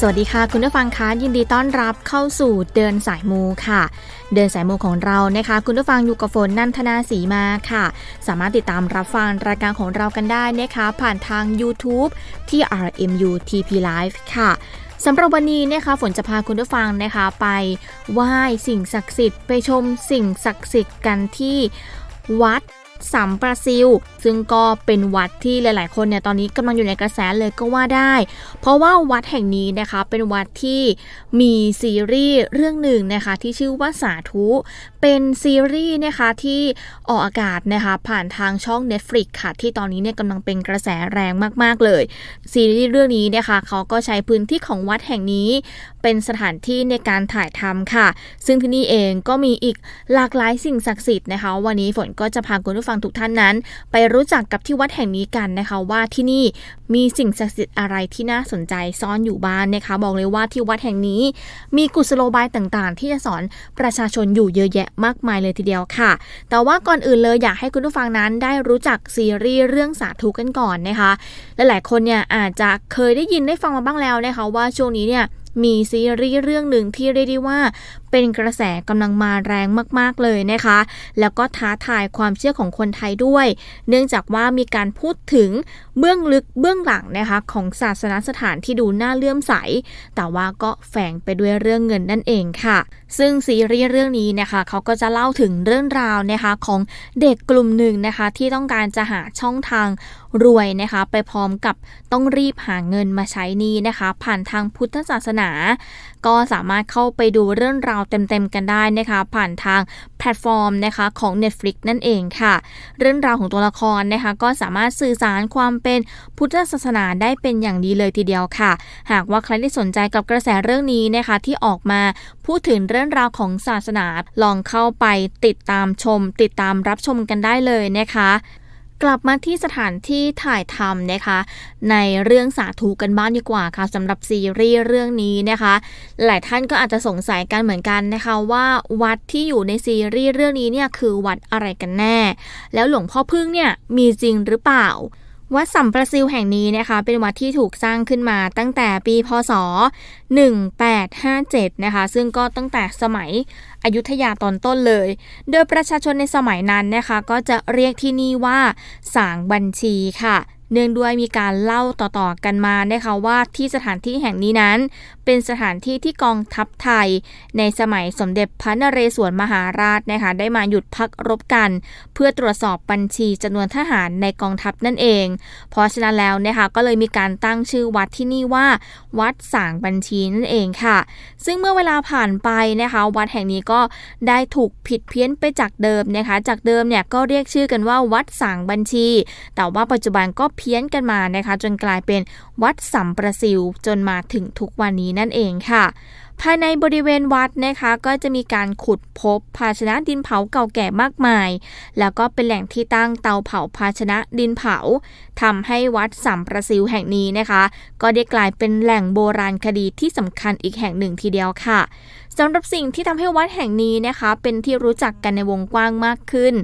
สวัสดีค่ะ คุณผู้ฟังคะยินดีต้อนรับเข้าสู่เดินสายมูค่ะ เดินสายมูของเรานะคะ คุณผู้ฟังอยู่กับฝนนันทนาสีมาค่ะ สามารถติดตามรับฟังรายการของเรากันได้นะคะ ผ่านทาง YouTube ที่ RMU TP Live ค่ะสำหรับวันนี้นะคะฝนจะพาคุณผู้ฟังนะคะไปไหว้สิ่งศักดิ์สิทธิ์ไปชมสิ่งศักดิ์สิทธิ์กันที่วัด สัมประซิล ซึ่งก็เป็นวัดที่หลาย ๆ คนเนี่ยตอนนี้กำลังอยู่ในกระแสเลยก็ว่าได้ เพราะว่าวัดแห่งนี้นะคะเป็นวัดที่มีซีรีส์เรื่องหนึ่งนะคะที่ชื่อว่าสาธุ เป็นซีรีส์นะคะที่ออกอากาศนะคะผ่านทางช่อง Netflix ค่ะ ที่ตอนนี้เนี่ยกำลังเป็นกระแสแรงมาก ๆ เลย ซีรีส์เรื่องนี้นะคะเขาก็ใช้พื้นที่ของวัดแห่งนี้เป็นสถานที่ในการถ่ายทำค่ะ ซึ่งที่นี่เองก็มีอีกหลากหลายสิ่งศักดิ์สิทธิ์นะคะ วันนี้ฝนก็จะพาคุณผู้ฟังทุกท่านนั้น ไปรู้จักกับที่วัดแห่งนี้กันนะคะ ว่าที่นี่มีสิ่งศักดิ์สิทธิ์อะไรที่น่าสนใจซ่อนอยู่บ้านนะคะ บอกเลยว่าที่วัดแห่งนี้ มีกุศโลบายต่างๆ ที่จะสอนประชาชนอยู่เยอะแยะมากมายเลยทีเดียวค่ะ แต่ว่าก่อนอื่นเลยอยากให้คุณผู้ฟังนั้นได้รู้จักซีรีส์เรื่องสาธุกันก่อนนะคะลหลายๆคนเนี่ยอาจจะเคยได้ยินได้ฟังมาบ้างแล้วนะคะ ว่าช่วงนี้เนี่ยมีซีรีส์เรื่องหนึ่งที่เรียกได้ว่าเป็นกระแสกำลังมาแรงมากๆเลยนะคะ แล้วก็ท้าทายความเชื่อของคนไทยด้วย เนื่องจากว่ามีการพูดถึงเบื้องลึกเบื้องหลังนะคะของศาสนสถานที่ดูน่าเลื่อมใส แต่ว่าก็แฝงไปด้วยเรื่องเงินนั่นเองค่ะ ซึ่งซีรีส์เรื่องนี้นะคะเขาก็จะเล่าถึงเรื่องราวนะคะของเด็กกลุ่มหนึ่งนะคะที่ต้องการจะหาช่องทางรวยนะคะไปพร้อมกับต้องรีบหาเงินมาใช้นี้นะคะ ผ่านทางพุทธศาสนา ก็สามารถเข้าไปดูเรื่องราวเต็มๆกันได้นะคะ ผ่านทางแพลตฟอร์มนะคะของ Netflix นั่นเองค่ะ เรื่องราวของตัวละครนะคะก็สามารถสื่อสารความเป็นพุทธศาสนาได้เป็นอย่างดีเลยทีเดียวค่ะ หากว่าใครที่สนใจกับกระแสเรื่องนี้นะคะที่ออกมาพูดถึงเรื่องราวของศาสนาลองเข้าไปติดตามชม ติดตามรับชมกันได้เลยนะคะ กลับมาที่สถานที่ถ่ายทำนะคะ ในเรื่องสาธุกันบ้างดีกว่าค่ะสำหรับซีรีส์เรื่องนี้นะคะ หลายท่านก็อาจจะสงสัยกันเหมือนกันนะคะ ว่าวัดที่อยู่ในซีรีส์เรื่องนี้เนี่ยคือวัดอะไรกันแน่ แล้วหลวงพ่อพึ่งเนี่ยมีจริงหรือเปล่า วัดสัมประซิวแห่งนี้นะคะ เป็นวัดที่ถูกสร้างขึ้นมาตั้งแต่ปีพศ 1857 นะคะ ซึ่งก็ตั้งแต่สมัยอยุธยาตอนต้นเลย โดยประชาชนในสมัยนั้นนะคะ ก็จะเรียกที่นี่ว่าสางบัญชีค่ะ เนื่องด้วยมีการเล่าต่อๆกันมานะคะว่าที่สถานที่แห่งนี้นั้น เป็นสถานที่ที่กองทัพไทย ในสมัยสมเด็จพระนเรศวรมหาราชนะคะได้มาหยุดพักรบกัน เพื่อตรวจสอบบัญชีจำนวนทหารในกองทัพนั่นเอง เพราะฉะนั้นแล้วนะคะก็เลยมีการตั้งชื่อวัดที่นี่ว่า วัดสางบัญชีนั่นเองค่ะ ซึ่งเมื่อเวลาผ่านไปนะคะวัดแห่งนี้ก็ได้ถูกผิดเพี้ยนไปจากเดิมนะคะ จากเดิมเนี่ยก็เรียกชื่อกันว่าวัดสางบัญชี แต่ว่าปัจจุบันก็เพี้ยนกันมานะคะจนกลายเป็น วัดสัมประซิลจนมาถึงทุกวันนี้นั่นเองค่ะ ภายในบริเวณวัดนะคะก็จะมีการขุดพบภาชนะดินเผาเก่าแก่มากมาย แล้วก็เป็นแหล่งที่ตั้งเตาเผาภาชนะดินเผาทำให้วัดสัมประซิลแห่งนี้นะคะ ก็ได้กลายเป็นแหล่งโบราณคดีที่สำคัญอีกแห่งหนึ่งทีเดียวค่ะสำหรับสิ่งที่ทำให้วัดแห่งนี้นะคะ เป็นที่รู้จักกันในวงกว้างมากขึ้น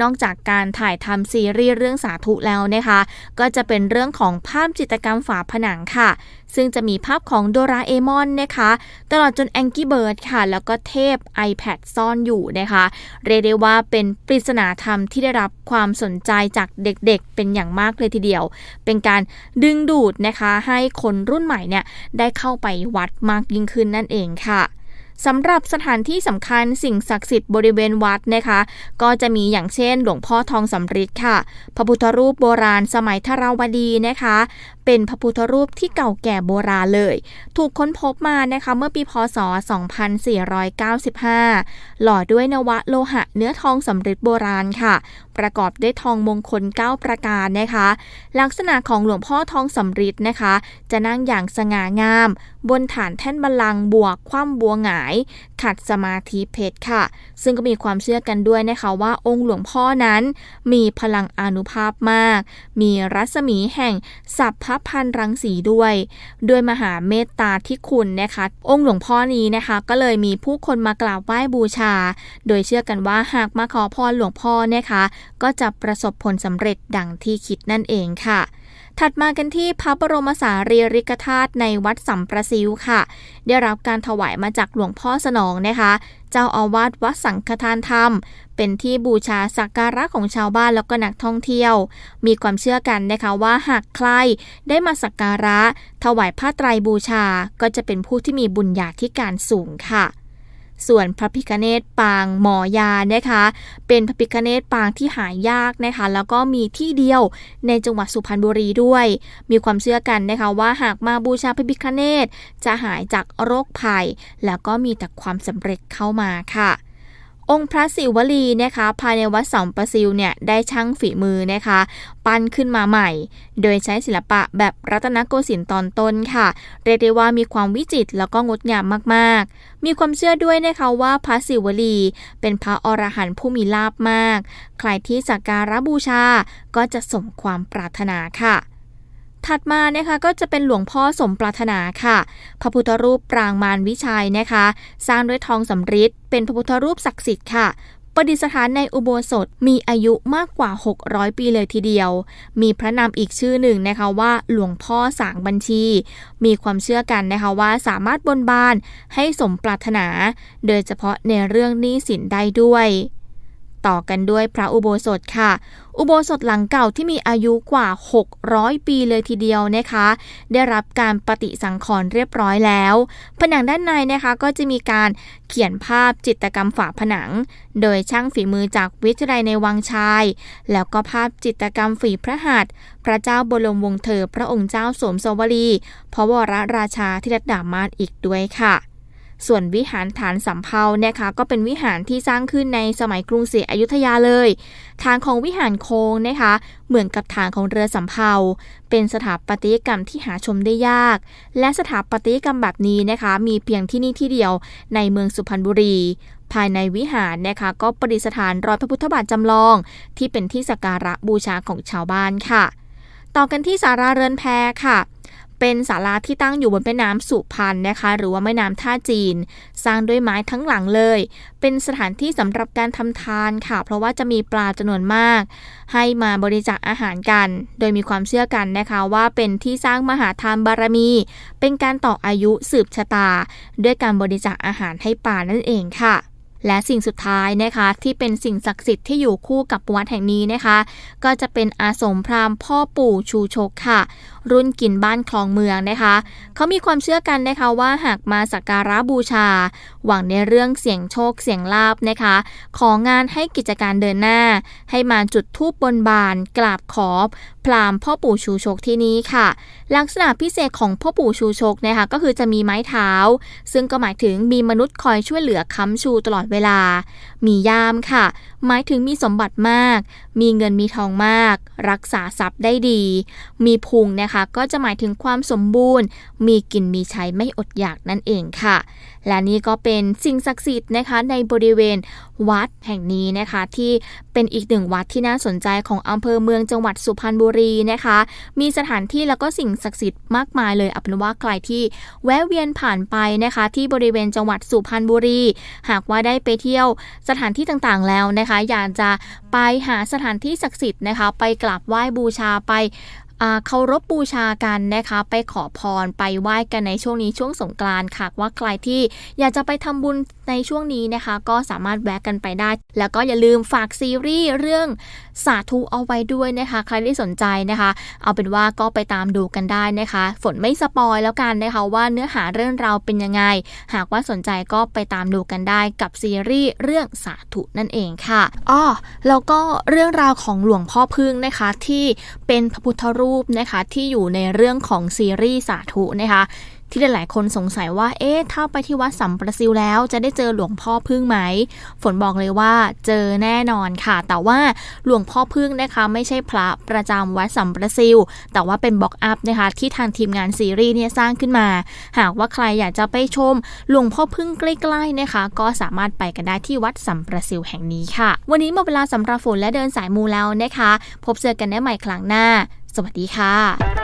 นอกจากการถ่ายทำซีรีส์เรื่องสาธุแล้วนะคะ ก็จะเป็นเรื่องของภาพจิตรกรรมฝาผนังค่ะ ซึ่งจะมีภาพของโดราเอมอนนะคะ ตลอดจนแองกี้เบิร์ดค่ะ แล้วก็เทพ iPad ซ่อนอยู่นะคะ เรียกได้ว่าเป็นปริศนาธรรมที่ได้รับความสนใจจากเด็กๆ เป็นอย่างมากเลยทีเดียว เป็นการดึงดูดนะคะให้คนรุ่นใหม่เนี่ยได้เข้าไปวัดมากยิ่งขึ้นนั่นเองค่ะ สำหรับสถานที่สำคัญสิ่งศักดิ์สิทธิ์บริเวณวัดนะคะ ก็จะมีอย่างเช่น หลวงพ่อทองสำริดค่ะ พระพุทธรูปโบราณสมัยทราวดีนะคะ เป็นพระพุทธรูปที่เก่าแก่โบราณเลย ถูกค้นพบมานะคะเมื่อปีพศ 2495 หล่อด้วยนวะโลหะเนื้อทองสำริดโบราณค่ะ ประกอบด้วยทองมงคล 9 ประการนะคะ ลักษณะของหลวงพ่อทองสำริดนะคะ จะนั่งอย่างสง่างามบนฐานแท่นบัลลังก์บวกคว่ำบัวหงาย ขัดสมาธิเพชรค่ะ ซึ่งก็มีความเชื่อกันด้วยนะคะว่าองค์หลวงพ่อนั้น มีพลังอนุภาพมาก มีรัศมีแห่งสัพพพันรังสีด้วย ด้วยมหาเมตตาที่คุณนะคะ องค์หลวงพ่อนี้นะคะ ก็เลยมีผู้คนมากราบไหว้บูชา โดยเชื่อกันว่าหากมาขอพรหลวงพ่อนะคะ ก็จะประสบผลสำเร็จดังที่คิดนั่นเองค่ะ ถัดมากันที่พระบรมสารีริกธาตุในวัดสัมประซิวค่ะ ได้รับการถวายมาจากหลวงพ่อสนองนะคะ เจ้าอาวาสวัดสังฆทานธรรม เป็นที่บูชาสักการะของชาวบ้านแล้วก็นักท่องเที่ยว มีความเชื่อกันนะคะว่าหากใครได้มาสักการะ ถวายผ้าไตรบูชาก็จะเป็นผู้ที่มีบุญญาธิการสูงค่ะ ส่วนพระพิคเนตปางหมอยานะคะ เป็นพระพิคเนตปางที่หายากนะคะ แล้วก็มีที่เดียวในจังหวัดสุพรรณบุรีด้วย มีความเชื่อกันนะคะว่าหากมาบูชาพระพิคเนตจะหายจากโรคภัย แล้วก็มีแต่ความสำเร็จเข้ามาค่ะ องค์พระศิวลีนะคะภายในวัดสองประซิวเนี่ยได้ช่างฝีมือนะคะ ปั้นขึ้นมาใหม่ โดยใช้ศิลปะแบบรัตนโกสินทร์ตอนต้นค่ะ เรียกได้ว่ามีความวิจิตรแล้วก็งดงามมากๆ มีความเชื่อด้วยนะคะว่าพระศิวลี เป็นพระอรหันต์ผู้มีลาภมาก ใครที่สักการะบูชาก็จะสมความปรารถนาค่ะ ถัดมานะคะก็จะเป็นหลวงพ่อสมปรารถนาค่ะ พระพุทธรูปปรางมารวิชัยนะคะ สร้างด้วยทองสำริดเป็นพระพุทธรูปศักดิ์สิทธิ์ค่ะประดิษฐานในอุโบสถมีอายุมากกว่า 600 ปีเลยทีเดียว มีพระนามอีกชื่อหนึ่งนะคะว่าหลวงพ่อสางบัญชี มีความเชื่อกันนะคะว่าสามารถบนบานให้สมปรารถนา โดยเฉพาะในเรื่องหนี้สินได้ด้วย ต่อกันด้วยพระอุโบสถค่ะ อุโบสถหลังเก่าที่มีอายุกว่า 600 ปีเลยทีเดียวนะคะ ได้รับการปฏิสังขรณ์เรียบร้อยแล้ว ผนังด้านในนะคะก็จะมีการเขียนภาพจิตรกรรมฝาผนัง โดยช่างฝีมือจากวิทยาลัยในวังชาย แล้วก็ภาพจิตรกรรมฝีพระหัตถ์พระเจ้าบรมวงศ์เธอพระองค์เจ้าสมสวรีพระวรราชาธิรัตดามาศอีกด้วยค่ะ ส่วนวิหารฐานสำเภาเนะคะก็เป็นวิหารที่สร้างขึ้นในสมัยกรุงศรีอยุธยาเลย ฐานของวิหารโค้งนะคะเหมือนกับฐานของเรือสำเภา เป็นสถาปัตยกรรมที่หาชมได้ยาก และสถาปัตยกรรมแบบนี้นะคะมีเพียงที่นี่ที่เดียวในเมืองสุพรรณบุรี ภายในวิหารนะคะก็ประดิษฐานรอยพระพุทธบาทจำลอง ที่เป็นที่สักการะบูชาของชาวบ้านค่ะ ต่อกันที่สาราเรือนแพค่ะ เป็นศาลาที่ตั้งอยู่บนแม่น้ำสุพรรณนะคะ หรือว่าแม่น้ำท่าจีน สร้างด้วยไม้ทั้งหลังเลย เป็นสถานที่สำหรับการทำทานค่ะ เพราะว่าจะมีปลาจำนวนมาก ให้มาบริจาคอาหารกัน โดยมีความเชื่อกันนะคะว่าเป็นที่สร้างมหาทานบารมี เป็นการต่ออายุสืบชะตา ด้วยการบริจาคอาหารให้ป่านั่นเองค่ะ และสิ่งสุดท้ายนะคะที่เป็นสิ่งศักดิ์สิทธิ์ที่อยู่คู่กับวัดแห่งนี้นะคะ ก็จะเป็นอาสมพราหมณ์พ่อปู่ชูชกค่ะ รุ่นกินบ้านคลองเมืองนะคะ เขามีความเชื่อกันนะคะว่าหากมาสักการะบูชาหวังในเรื่องเสี่ยงโชคเสี่ยงลาบนะคะ ของานให้กิจการเดินหน้า ให้มาจุดธูปบนบานกราบขอบพรามพ่อปู่ชูชกที่นี้ค่ะ ลักษณะพิเศษของพ่อปู่ชูชกนะคะก็คือจะมีไม้เท้า ซึ่งก็หมายถึงมีมนุษย์คอยช่วยเหลือค้ำชูตลอดเวลา มียามค่ะ หมายถึงมีสมบัติมาก มีเงินมีทองมาก รักษาทรัพย์ได้ดี มีพุงนะคะก็จะหมายถึงความสมบูรณ์ มีกินมีใช้ไม่อดอยากนั่นเองค่ะและนี่ก็เป็นสิ่งศักดิ์สิทธิ์นะคะในบริเวณวัดแห่งนี้นะคะที่เป็นอีกหนึ่งวัดที่น่าสนใจของอำเภอเมืองจังหวัดสุพรรณบุรีนะคะ มีสถานที่แล้วก็สิ่งศักดิ์สิทธิ์มากมายเลยเอาเป็นว่าใครที่แวะเวียนผ่านไปนะคะ ที่บริเวณจังหวัดสุพรรณบุรี หากว่าได้ไปเที่ยวสถานที่ต่างๆแล้วนะคะ อยากจะไปหาสถานที่ศักดิ์สิทธิ์นะคะ ไปกราบไหว้บูชาไป เคารพบูชากันนะคะ ไปขอพรไปไหว้กันในช่วงนี้ช่วงสงกรานต์ค่ะ ว่าใครที่อยากจะไปทำบุญในช่วงนี้นะคะ ก็สามารถแวะกันไปได้ แล้วก็อย่าลืมฝากซีรีส์เรื่องสาธุเอาไว้ด้วยนะคะ ใครที่สนใจนะคะ เอาเป็นว่าก็ไปตามดูกันได้นะคะ ฝนไม่สปอยแล้วกันนะคะว่าเนื้อหาเรื่องราวเป็นยังไง หากว่าสนใจก็ไปตามดูกันได้กับซีรีส์เรื่องสาธุนั่นเองค่ะอ้อแล้วก็เรื่องราวของหลวงพ่อพึ่งนะคะที่เป็นพระพุทธรูปนะคะที่อยู่ในเรื่องของซีรีส์สาธุนะคะที่หลายๆคนสงสัยว่า เอ๊ะ ถ้าไปที่วัดสัมประซิวแล้วจะได้เจอหลวงพ่อพึ่งไหม ฝนบอกเลยว่าเจอแน่นอนค่ะ แต่ว่าหลวงพ่อพึ่งนะคะ ไม่ใช่พระประจำวัดสัมประซิว แต่ว่าเป็นบล็อกอัพนะคะ ที่ทางทีมงานซีรีส์เนี่ยสร้างขึ้นมา หากว่าใครอยากจะไปชมหลวงพ่อพึ่งใกล้ๆนะคะ ก็สามารถไปกันได้ที่วัดสัมประซิวแห่งนี้ค่ะ วันนี้หมดเวลาสำหรับฝนและเดินสายมูแล้วนะคะ พบเจอกันได้ใหม่ครั้งหน้า สวัสดีค่ะ